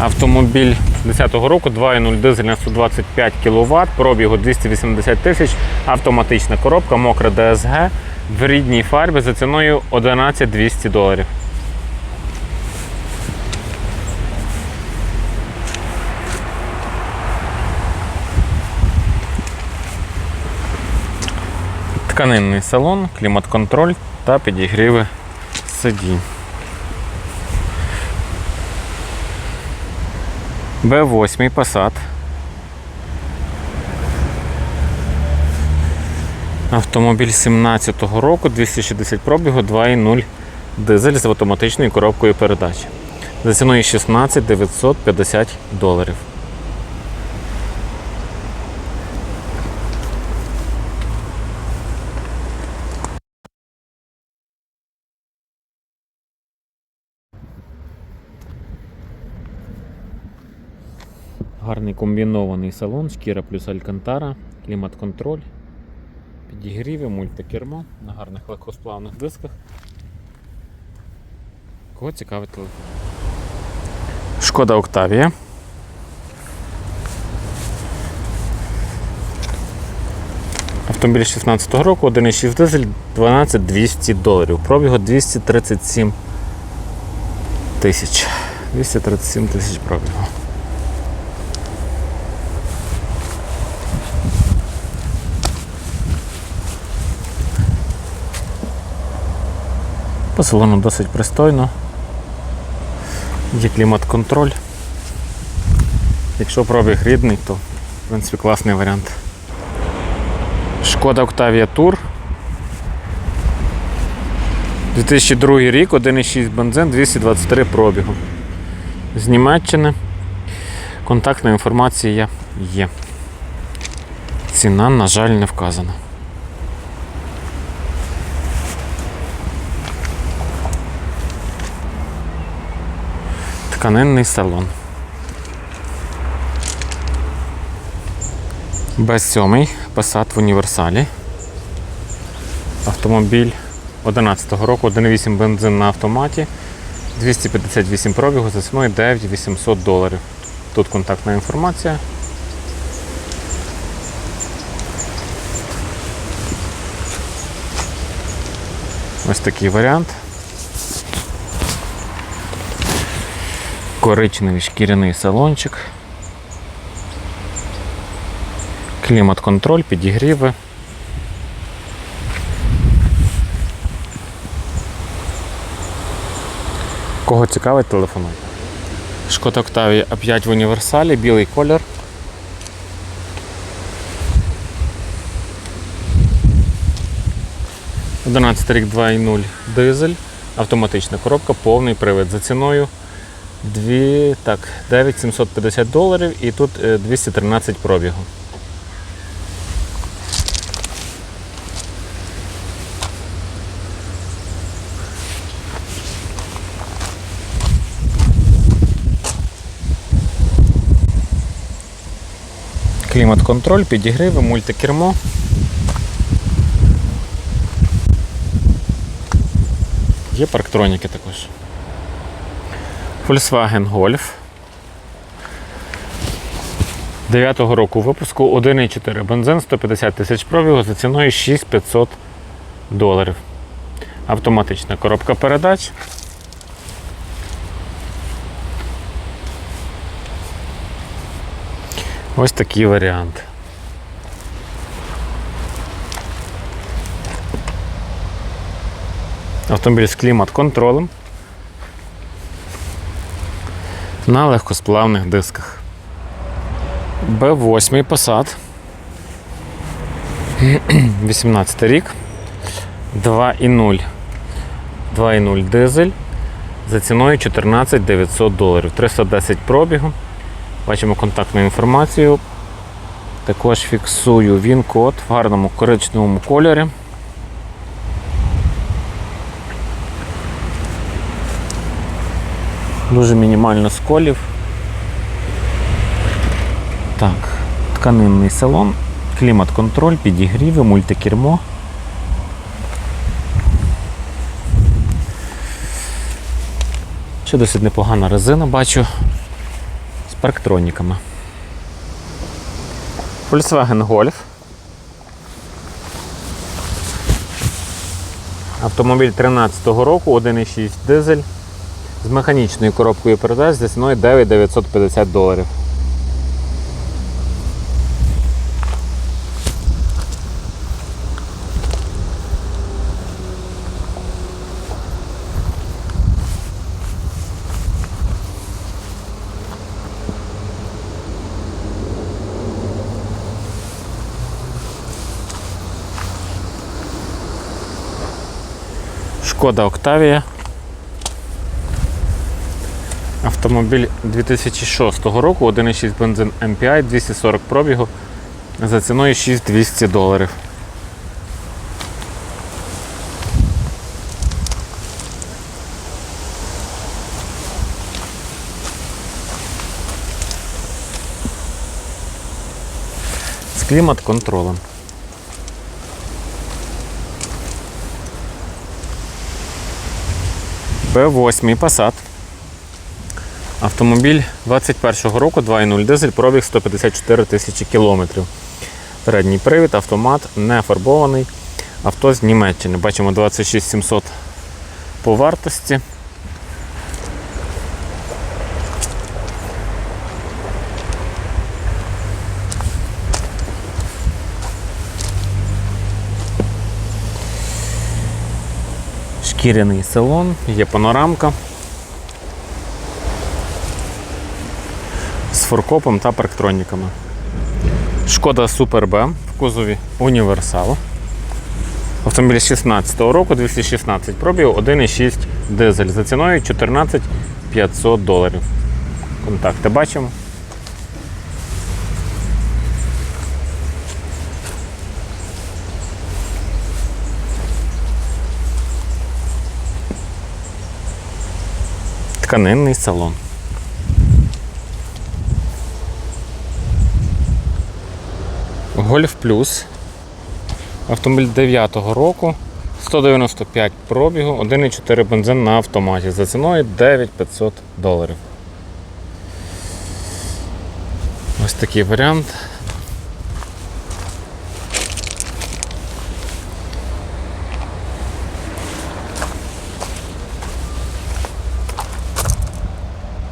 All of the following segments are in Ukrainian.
Автомобіль 10-го року, 2.0 дизель на 125 кВт, пробігу 280 тисяч, автоматична коробка, мокра DSG в рідній фарбі за ціною 11 200 доларів. Тканинний салон, клімат-контроль та підігріви сидінь. Б8 Passat. Автомобіль 17-го року, 260 пробігу, 2.0 дизель з автоматичною коробкою передач. За ціною 16 950 доларів. Гарний комбінований салон, шкіра плюс алькантара, клімат-контроль, підігріви, мультикермо на гарних легкосплавних дисках. Кого цікавить телефон? Шкода Октавія. Автомобіль 16-го року, 1,6 дизель, 12 200 доларів. Пробігу 237 тисяч. 237 тисяч пробігу. По досить пристойно. Є клімат-контроль. Якщо пробіг рідний, то в принципі класний варіант. Шкода Octavia Tour. 2002 рік, 1,6 бензин, 223 пробігу. З Німеччини. Контактна інформація є. Ціна, на жаль, не вказана. Тканинний салон. Б7 Passat в універсалі. Автомобіль 11-го року, 1,8 бензин на автоматі, 258 пробігу за ціною 9800 доларів. Тут контактна інформація. Ось такий варіант. Коричневий шкіряний салончик. Клімат-контроль, підігріви. Кого цікавить, телефонуйте. Шкода Octavia А5 в універсалі, білий колір. Одинадцятий рік 2.0 дизель, автоматична коробка, повний привід за ціною. 2, так, 9750 доларів і тут е, 213 пробігу. Клімат-контроль, підігриви, мультикермо. Є парктроніки також. Volkswagen Golf. 9-го року випуску 1,4 бензин 150 тисяч пробігу за ціною 6500 доларів. Автоматична коробка передач. Ось такий варіант. Автомобіль з клімат-контролем на легкосплавних дисках. Б8 Passat. 18 рік. 2,0. 2,0 дизель за ціною 14 900 доларів. 310 пробігу. Бачимо контактну інформацію. Також фіксую він код в гарному коричневому кольорі. Дуже мінімально сколів. Так, тканинний салон, клімат-контроль, підігріви, мультикермо. Ще досить непогана резина бачу з парктроніками. Volkswagen Golf. Автомобіль 13-го року, 1,6 дизель з механічною коробкою передач за ціною 9950 доларів. Шкода Октавія. Автомобіль 2006 року, 1,6 бензин MPI, 240 пробігу за ціною 6200 доларів. З клімат-контролем. Б8 Passat. Автомобіль 21-го року, 2.0 дизель, пробіг 154 тисячі кілометрів. Передній привід, автомат, не фарбований. Авто з Німеччини. Бачимо 26700 по вартості. Шкіряний салон, є панорамка. Форкопом та парктроніками. Шкода Super B в кузові Універсал. Автомобіль 16-го року, 216 пробів, 1,6 дизель за ціною 14 500 доларів. Контакти бачимо. Тканинний салон. Гольф Плюс. Автомобіль 9-го року. 195 пробігу, 1,4 бензин на автоматі за ціною 9500 доларів. Ось такий варіант.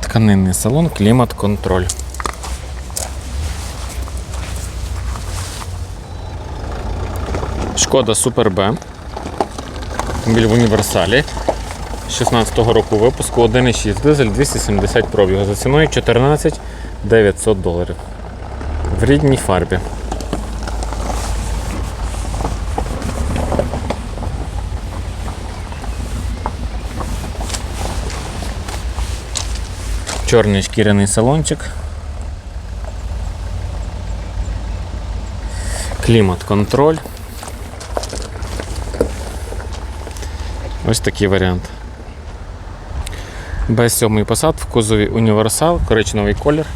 Тканинний салон, клімат-контроль. Шкода Super B. Автомобіль в універсалі. 16-го року випуску 1,6 дизель 270 пробігу за ціною 14 900 доларів. В рідній фарбі. Чорний шкіряний салончик. Клімат-контроль. Ось такий варіант. Б7 посад в кузові універсал, коричневий колір.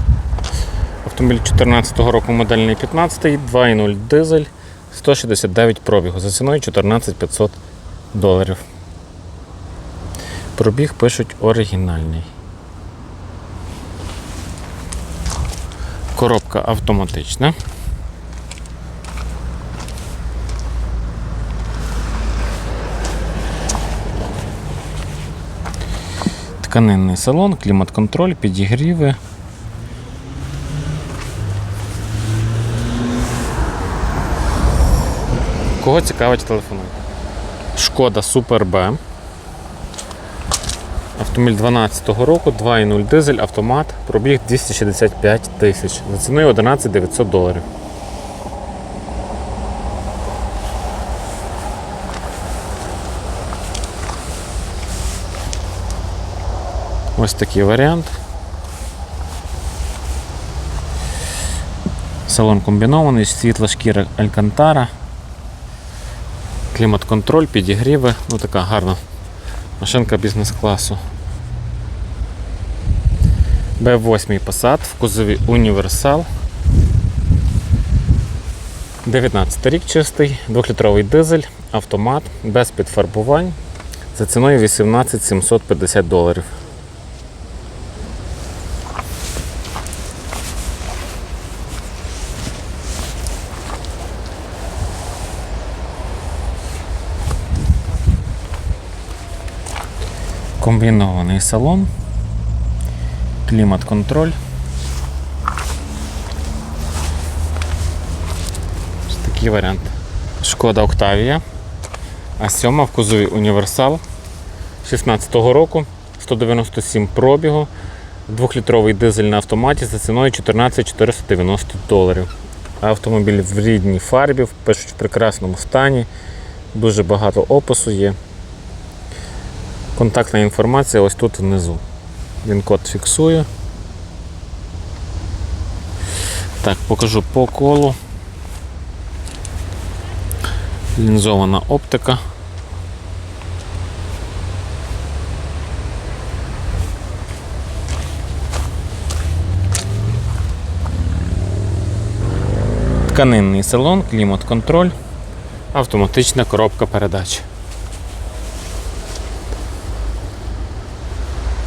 Автомобіль 2014 року модельний 15, 2.0 дизель, 169 пробігу за ціною 14 500 доларів. Пробіг пишуть оригінальний. Коробка автоматична. тканинний салон, клімат-контроль, підігріви. Кого цікавить телефони? Шкода Super B. Автомобіль 12-го року, 2.0 дизель, автомат, пробіг 265 тисяч. За ціною 11 900 доларів. Ось такий варіант. Салон комбінований, світла шкіра Алькантара. Клімат-контроль, підігріви. Ну така гарна машинка бізнес-класу. Б8 Passat в кузові Універсал. 19 рік чистий, 2-літровий дизель, автомат, без підфарбувань. За ціною 18 750 доларів. Комбінований салон, клімат-контроль. Такий варіант. Шкода Октавія. А 7 в кузові Універсал 16-го року, 197 пробігу, 2-літровий дизель на автоматі за ціною 14 490 доларів. Автомобіль в рідній фарбі, пишуть в прекрасному стані, дуже багато опису є. Контактна інформація ось тут внизу. Він код фіксує. Так, покажу по колу. Лінзована оптика. Тканинний салон, клімат-контроль, автоматична коробка передач.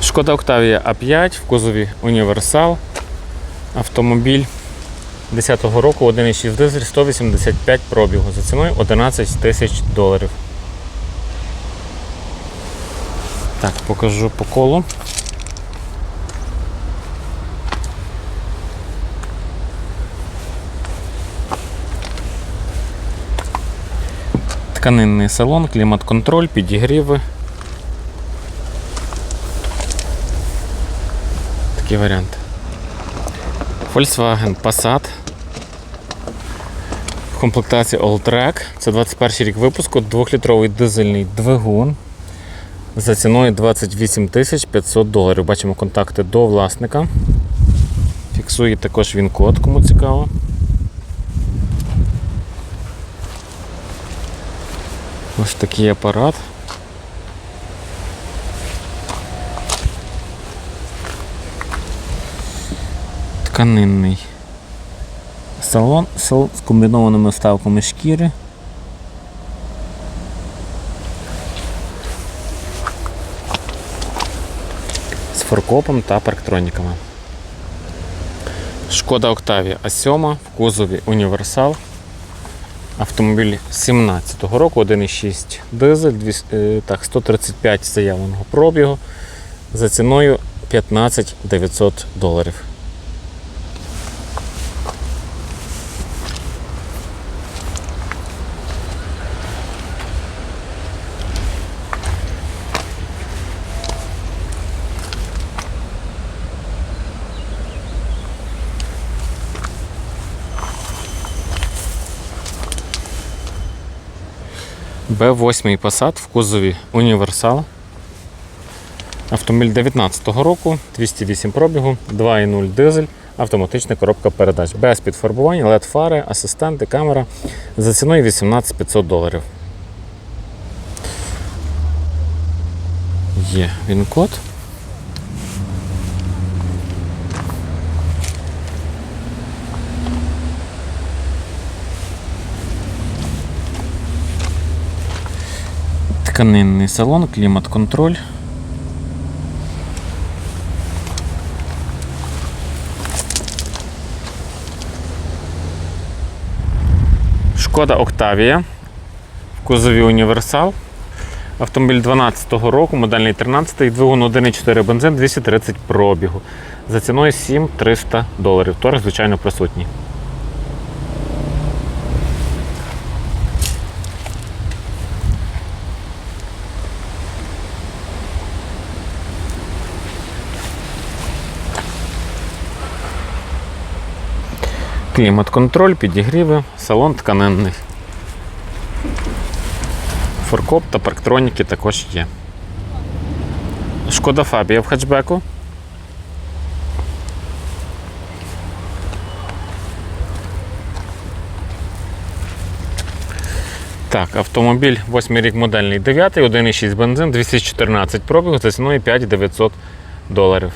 Шкода Октавія А5 в кузові Універсал. Автомобіль 10-го року 1,6 дизель 185 пробігу за ціною 11 тисяч доларів. Так, покажу по колу. Тканинний салон, клімат-контроль, підігріви. Такий варіант. Volkswagen Passat. В Alltrack. Це 21 рік випуску, 2-літровий дизельний двигун. За ціною 28 тисяч 500 доларів. Бачимо контакти до власника. Фіксує також він код, кому цікаво. Ось такий апарат. Тканинний салон, з комбінованими вставками шкіри. З форкопом та парктроніками. Шкода Октавія А7 в кузові Універсал. Автомобіль 17-го року, 1,6 дизель, дві- е, так, 135 заявленого пробігу за ціною 15 900 доларів. Б8 Passat в кузові Універсал. Автомобіль 19-го року, 208 пробігу, 2.0 дизель, автоматична коробка передач. Без підфарбувань, LED фари, асистенти, камера за ціною 18 500 доларів. Є він код. Тканинний салон, клімат-контроль. Шкода Октавія в кузові Універсал. Автомобіль 12-го року, модельний 13-й, двигун 1,4 бензин, 230 пробігу. За ціною 7300 доларів. Торг, звичайно, присутній. Клімат-контроль, підігріви, салон тканинний. Форкоп та парктроніки також є. Шкода Фабія в хетчбеку. Так, автомобіль 8 рік модельний 9, 1,6 бензин, 214 пробігу за ціною 5900 доларів.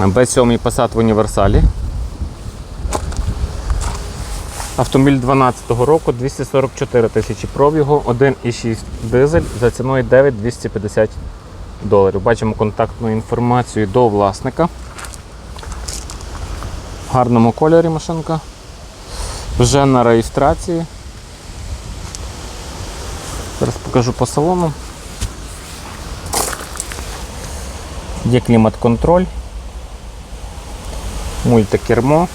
Б7 Passat в універсалі. Автомобіль 12-го року, 244 тисячі пробігу, 1,6 дизель за ціною 9,250 доларів. Бачимо контактну інформацію до власника. В гарному кольорі машинка. Вже на реєстрації. Зараз покажу по салону. Є клімат-контроль, мультикермо.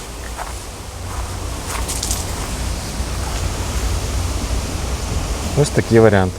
Ось такий варіант.